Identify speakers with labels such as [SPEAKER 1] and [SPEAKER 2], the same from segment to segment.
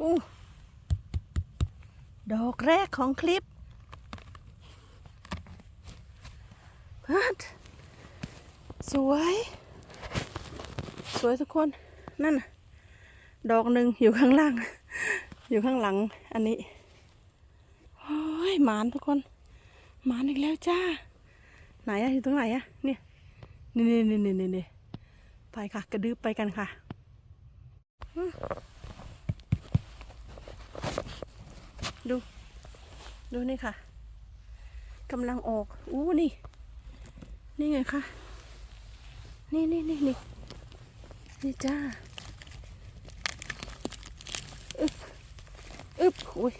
[SPEAKER 1] อู้ดอกแรกของคลิปพัดสวย สวยทุกคน นั่นน่ะดอกหนึ่งอยู่ข้างล่าง อยู่ข้างหลังอันนี้ โอ้ยหมานทุกคน หมานอีกแล้วจ้า ไหนอะอยู่ตรงไหนอะเนี่ยนี่นี่นี่นี่นี่นี่ไปค่ะ กระดึบไปกันค่ะอืม ดู ดูนี่ค่ะกำลังออก อู้นี่ นี่ไงคะนี่นี่นี่นี่นี่จ้าอึบอึบโอ้ย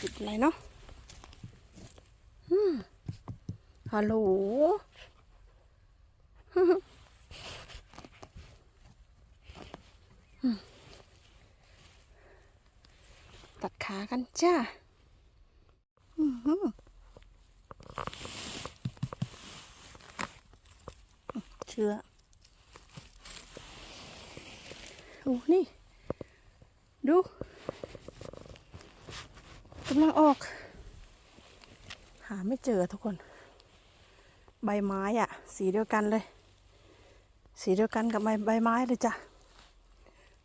[SPEAKER 1] ติดอะไรเนาะอืมฮัลโหล ตัดขากันจ้าเชื้อโอ้นี่ ดูกำลังออก หาไม่เจอทุกคน ใบไม้อะสีเดียวกันเลย สีเดียวกันกับใบใบไม้เลยจ้ะ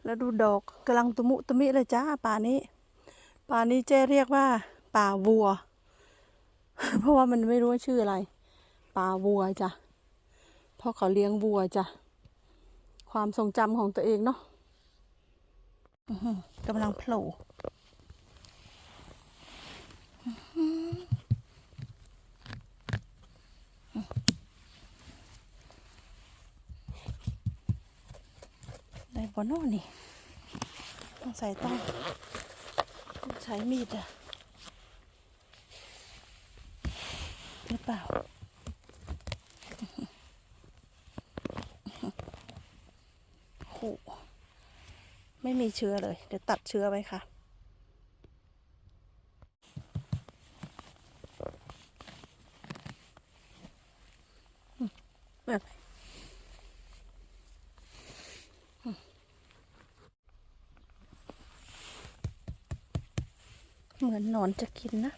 [SPEAKER 1] แล้วดูดอกกำลังตุมุตุมิเลยจ้าป่านี้ ป่านี้เจ๊เรียกว่า ป่าวัว เพราะว่ามันไม่รู้ว่าชื่ออะไร ป่าวัวจ้ะเพราะเขาเลี้ยงวัวจ้ะ ความทรงจำของตัวเองเนาะกำลังโผล่ได้บอนอนี่ต้องใส่ต้อง ช้มีดอะหรือเปล่า โห ไม่มีเชื้อเลย เดี๋ยวตัดเชื้อไว้ค่ะอืมแบบ เหมือนหนอนจะกินนะ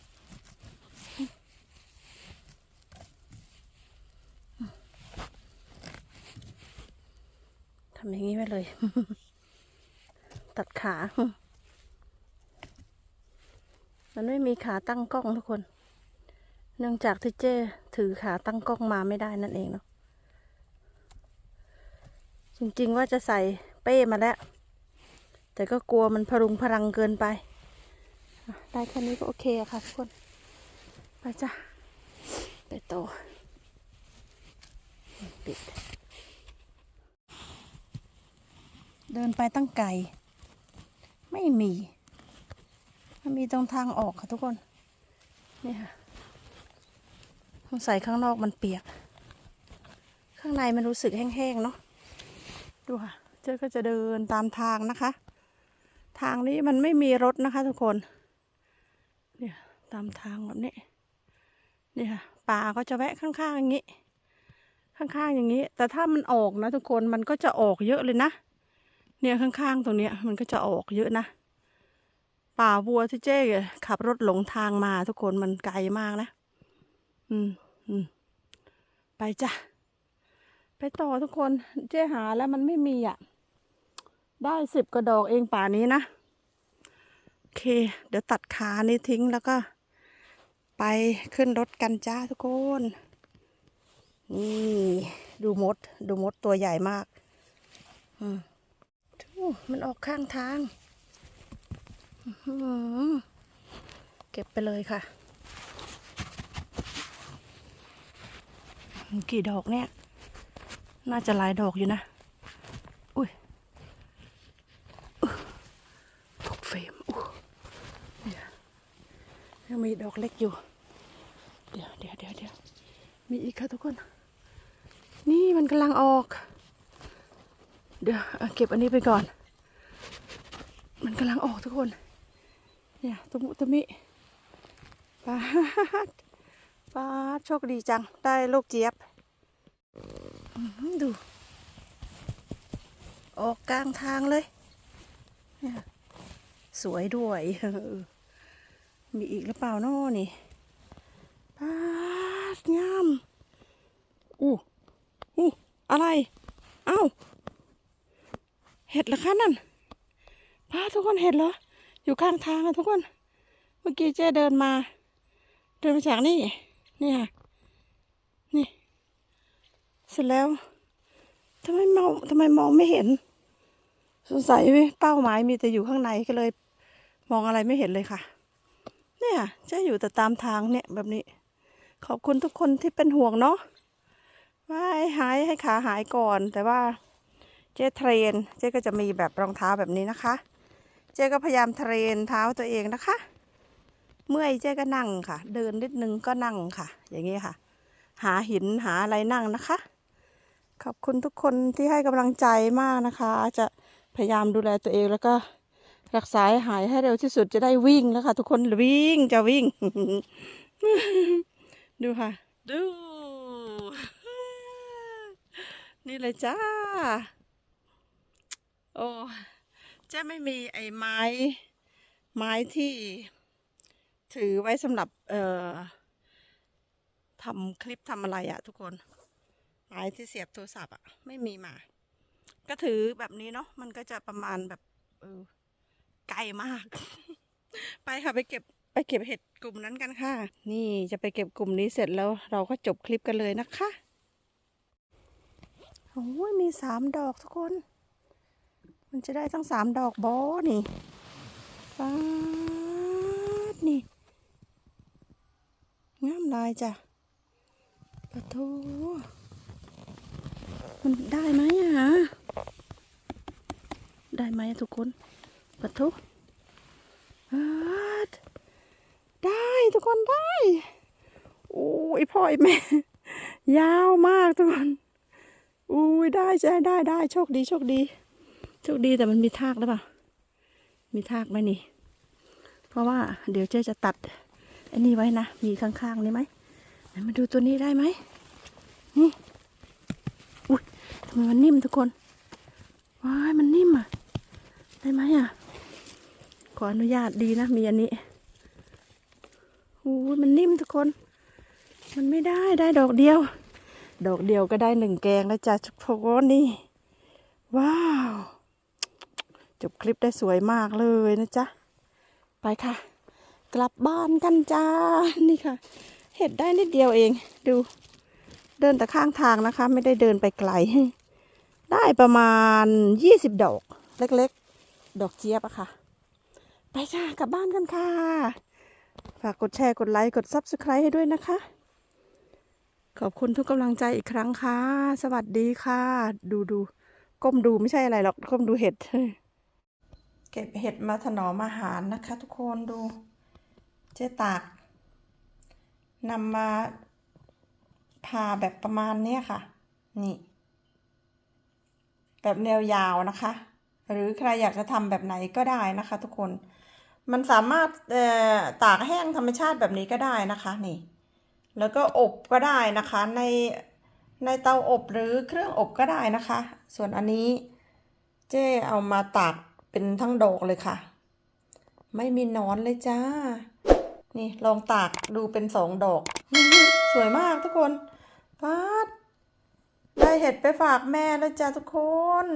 [SPEAKER 1] ทำอย่างนี้ไปเลย ตัดขา มันไม่มีขาตั้งกล้องทุกคน เนื่องจากที่เจ้ถือขาตั้งกล้องมาไม่ได้นั่นเองเนาะ จริงๆว่าจะใส่เป้มาแล้ว แต่ก็กลัวมันพรุงพรังเกินไปอะ ได้แค่นี้ก็โอเคอะค่ะทุกคน ไปจ้ะ ไปต่อปิด เดินไปตั้งไกล ไม่มี มันมีตรงทางออกค่ะทุกคน นี่ค่ะสงสัยข้างนอกมันเปียก ข้างในมันรู้สึกแห้งๆเนาะ ดูค่ะ เจ้าก็จะเดินตามทางนะคะ ทางนี้มันไม่มีรถนะคะทุกคน เนี่ยตามทางแบบนี้เนี่ยค่ะป่าก็จะแวะข้างๆอย่างนี้ ข้างๆอย่างนี้ แต่ถ้ามันออกนะทุกคนมันก็จะออกเยอะเลยนะ เนี่ยข้างๆตรงเนี้ยมันก็จะออกเยอะนะ ป่าวัวที่เจ๊ขับรถหลงทางมาทุกคนมันไกลมากนะ อืมอืมไปจ้ะไปต่อทุกคนเจ๊หาแล้วมันไม่มีอะ ได้สิบกระดอกเองป่านี้นะ เค เดี๋ยวตัดขานี้ทิ้งแล้วก็ ไปขึ้นรถกันจ้าทุกคน นี่ดูมด ดูมดตัวใหญ่มาก อืมมันออกข้างทาง เก็บไปเลยค่ะ กี่ดอกเนี่ย น่าจะหลายดอกอยู่นะ อุ้ยอุ๊ยตกเฟรม ยังมีดอกเล็กอยู่ เดี๋ยวเดี๋ยวเดี๋ยวเดี๋ยวมีอีกค่ะทุกคน นี่มันกำลังออก เดี๋ยวเเก็บอันนี้ไปก่อน มันกำลังออกทุกคน เนี่ยตมุตมิปาดปาดโชคดีจัง ได้ลูกเจี๊ยบ ดู ออกกลางทางเลย เนี่ย สวยด้วย มีอีกหรือเปล่าน้อนี่ปาดงามอู้อู้อะไร เอ้า เห็ดเหรอคะนั่นพาทุกคนเห็ดเหรอ อยู่ข้างทางอะทุกคน เมื่อกี้เจ๊เดินมา เดินมาจากนี่ นี่ค่ะ นี่ เสร็จแล้วทำไมมองทำไมมองไม่เห็น สงสัยเป้าหมายมีแต่อยู่ข้างในก็เลย มองอะไรไม่เห็นเลยค่ะ เนี่ยเจ๊อยู่แต่ตามทางเนี่ยแบบนี้ ขอบคุณทุกคนที่เป็นห่วงเนาะว่าให้หายให้ขาหายก่อน แต่ว่าเจ๊เทรน เจ๊ก็จะมีแบบรองเท้าแบบนี้นะคะ เจ๊ก็พยายามเทรนเท้าตัวเองนะคะ เมื่อยเจ๊ก็นั่งค่ะ เดินนิดนึงก็นั่งค่ะ อย่างนี้ค่ะ หาหินหาอะไรนั่งนะคะ ขอบคุณทุกคนที่ให้กำลังใจมากนะคะ จะพยายามดูแลตัวเองแล้วก็ รักษาให้หายให้เร็วที่สุดจะได้วิ่งแล้วค่ะ ทุกคนวิ่งจะวิ่ง ดูค่ะ ดู นี่เลยจ้า โอ้เจะไม่มีไอ้ไม้ ไม้ที่ถือไว้สำหรับ เอ่อทำคลิปทำอะไรอะทุกคน ไม้ที่เสียบโทรศัพท์อะไม่มีมา ก็ถือแบบนี้เนาะมันก็จะประมาณแบบเออ ไกลมาก ไปค่ะไปเก็บไปเก็บเห็ดกลุ่มนั้นกันค่ะ นี่จะไปเก็บกลุ่มนี้เสร็จแล้วเราก็จบคลิปกันเลยนะคะโอ้ยมีสามดอกทุกคน มันจะได้ทั้งสามดอกบอนี่ฟ้าดนี่งามลายจ้ะปะโทมันได้ไหมอะฮะได้ไหมทุกคน ปะทอาดได้ทุกคนได้ โอ้ยพ่อไอแม่ ยาวมากทุกคนอุ้ยได้ใช่ได้ได้โชคดีโชคดี โชคดีแต่มันมีทากหรือเปล่า มีทากไหมนี่ เพราะว่าเดี๋ยวเจ๊จะตัดอันนี้ไว้นะ มีข้างๆนี่ไหมมาดูตัวนี้ได้ไหมนี่อุ้ยทำไมมันนิ่มทุกคนว้ายมันนิ่มอะ ได้ไหมอะ ขออนุญาตดีนะ มีอันนี้อู้ยมันนิ่มทุกคน มันไม่ได้ได้ดอกเดียว ดอกเดียวก็ได้หนึ่งแกงแล้วจ้ะทุกคนนี่ ว้าว จบคลิปได้สวยมากเลยนะจ๊ะ ไปค่ะ กลับบ้านกันจ้า นี่ค่ะ เห็ดได้นิดเดียวเอง ดู เดินแต่ข้างทางนะคะ ไม่ได้เดินไปไกล ได้ประมาณยี่สิบดอก เล็กๆ ดอกเจี๊ยบอะค่ะ ไปค่ะ กลับบ้านกันค่ะ ฝากกดแชร์ กดไลค์ กด Subscribe ให้ด้วยนะคะ ขอบคุณทุกกำลังใจอีกครั้งค่ะ สวัสดีค่ะ ดูดูก้มดูไม่ใช่อะไรหรอก ก้มดูเห็ด เก็บเห็ดมาถนอมอาหารนะคะ ทุกคนดู เจ๊ตากนำมาผ่าแบบประมาณเนี้ยค่ะ นี่ แบบแนวยาวนะคะ หรือใครอยากจะทำแบบไหนก็ได้นะคะ ทุกคน มันสามารถตากแห้งธรรมชาติแบบนี้ก็ได้นะคะนี่ แล้วก็อบก็ได้นะคะในในเตาอบหรือเครื่องอบก็ได้นะคะ ส่วนอันนี้เจ๊เอามาตากเป็นทั้งดอกเลยค่ะ ไม่มีนอนเลยจ้า นี่ลองตากดูเป็นสองดอก สวยมากทุกคนปัดได้เห็ดไปฝากแม่แล้วจ้าทุกคน